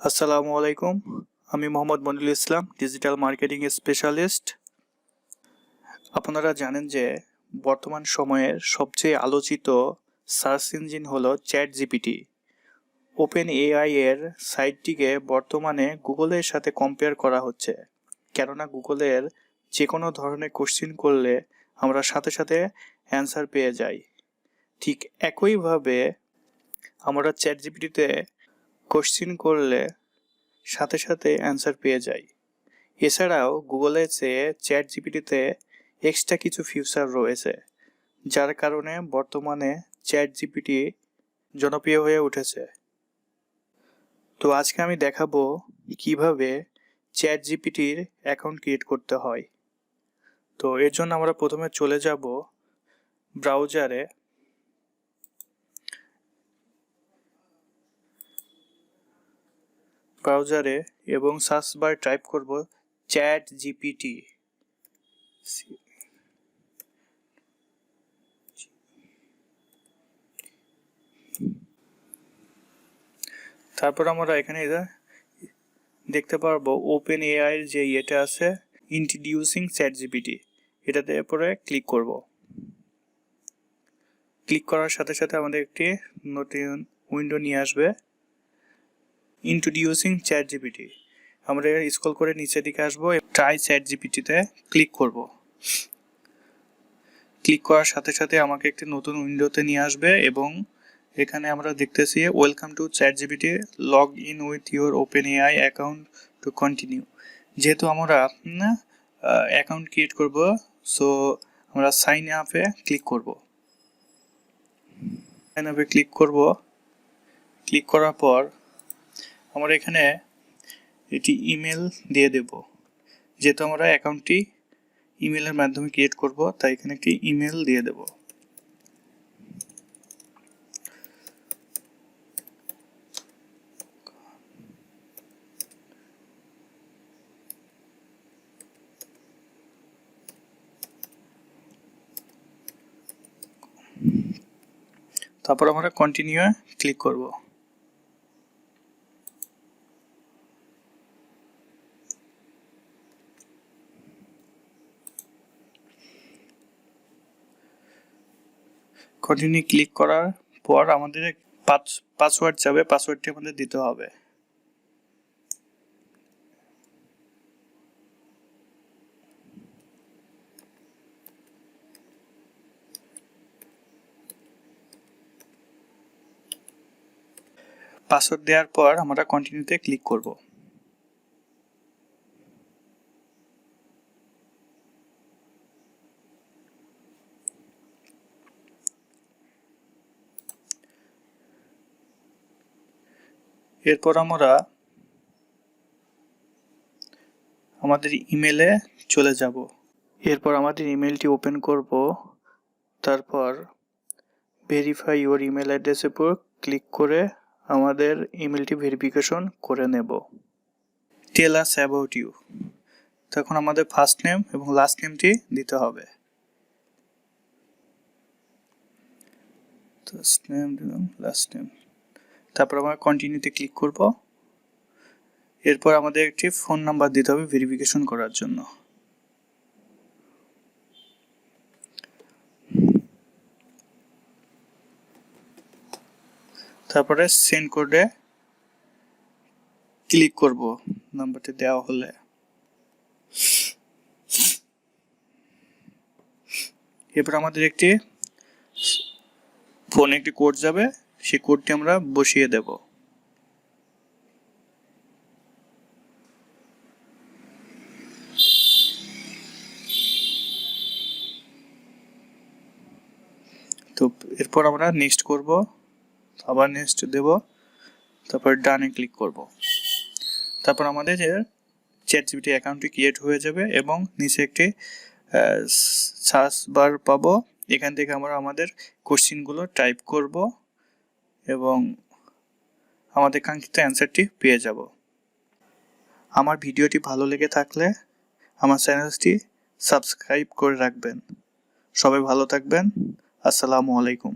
আসসালামু আলাইকুম। আমি Mohammad Monirul Islam, digital marketing specialist. আপনারা জানেন যে বর্তমান সময়ের সবচেয়ে আলোচিত সার্চ ইঞ্জিন হলো চ্যাট জিপিটি ওপেন এআই এর সাইটটিকে বর্তমানে গুগলের সাথে কম্পেয়ার করা হচ্ছে। কেননা গুগলের যে কোনো ধরনের কোশ্চিন করলে আমরা সাথে সাথে অ্যান্সার পেয়ে যাই। ঠিক একইভাবে আমরা চ্যাট জিপিটিতে কোশ্চিন করলে সাথে সাথে অ্যান্সার পেয়ে যাই। এছাড়াও গুগলে চেয়ে চ্যাট জিপিটিতে এক্সট্রা কিছু ফিউচার রয়েছে, যার কারণে বর্তমানে চ্যাট জিপিটি জনপ্রিয় হয়ে উঠেছে। তো আজকে আমি দেখাবো কীভাবে চ্যাট জিপিটির অ্যাকাউন্ট ক্রিয়েট করতে হয়। তো এর জন্য আমরা প্রথমে চলে যাব ব্রাউজারে ব্রাউজারে এবং সার্চ বার টাইপ করব চ্যাট জিপিটি তারপর আমরা এখানে দেখতে পারব ওপেন এআই এর যে ইয়েটা আছে ইন্ট্রোডিউসিং চ্যাট জিপিটি এটাতে পরে ক্লিক করব। ক্লিক করার সাথে সাথে আমাদের একটি নতুন উইন্ডো নিয়ে আসবে। ইন্ট্রোডিউসিং চ্যাট জিপিটি আমরা স্ক্রল করে নিচের দিকে আসব ট্রাই চ্যাট জিপিটিতে ক্লিক করব। ক্লিক করার সাথে সাথে আমাকে একটি নতুন উইন্ডোতে নিয়ে আসবে এবং এখানে আমরা দেখতেছি welcome to chat GPT log in with your open AI account to continue যেহেতু আমরা অ্যাকাউন্ট ক্রিয়েট করব সো আমরা সাইন আপে ক্লিক করব। সাইন আপে ক্লিক করব। ক্লিক করার পর আমরা এখানে এটি ইমেল দিয়ে দেব যেহেতু আমরা অ্যাকাউন্টটি ইমেলের মাধ্যমে ক্রিয়েট করব, তাই এখানে একটি ইমেল দিয়ে দেব। তারপর আমরা কন্টিনিউ ক্লিক করব। কন্টিনিউ ক্লিক করার পর আমাদের পাঁচ পাসওয়ার্ড যাবে পাসওয়ার্ডটি আমাদের দিতে হবে। পাসওয়ার্ড দেওয়ার পর আমরা কন্টিনিউতে ক্লিক করব। এরপর আমরা আমাদের ইমেলে চলে যাব। এরপর আমাদের ইমেলটি ওপেন করব। তারপর ভেরিফাই ইওর ইমেল অ্যাড্রেসের উপর ক্লিক করে আমাদের ইমেলটি ভেরিফিকেশন করে নেব। টেল আস অ্যাবাউট ইউ তখন আমাদের ফার্স্ট নেম এবং লাস্ট নেমটি দিতে হবে। ফার্স্ট নেম দিলাম লাস্ট নেম তারপর আমরা কন্টিনিউতে ক্লিক করব। এরপর আমাদের একটি ফোন নাম্বার দিতে হবে ভেরিফিকেশন করার জন্য। তারপরে সেন্ড কোডে ক্লিক করব নাম্বারটি দেওয়া হলে। এরপর আমাদের একটি ফোনে একটি কোড যাবে। সেই কোডটি আমরা বসিয়ে দেব। তো এরপর আমরা নেক্সট করব, আবার নেক্সট দেব, তারপর ডানে ক্লিক করব। তারপর আমাদের চ্যাট জিপিটি অ্যাকাউন্টটি ক্রিয়েট হয়ে যাবে এবং নিচে একটি সার্চ বার পাবো। এখান থেকে আমরা আমাদের কোশ্চিনগুলো টাইপ করব। এবং আমাদের কাঙ্ক্ষিত অ্যান্সারটি পেয়ে যাব। আমার ভিডিওটি ভালো লেগে থাকলে আমার চ্যানেলটি সাবস্ক্রাইব করে রাখবেন। সবাই ভালো থাকবেন। আসসালামু আলাইকুম।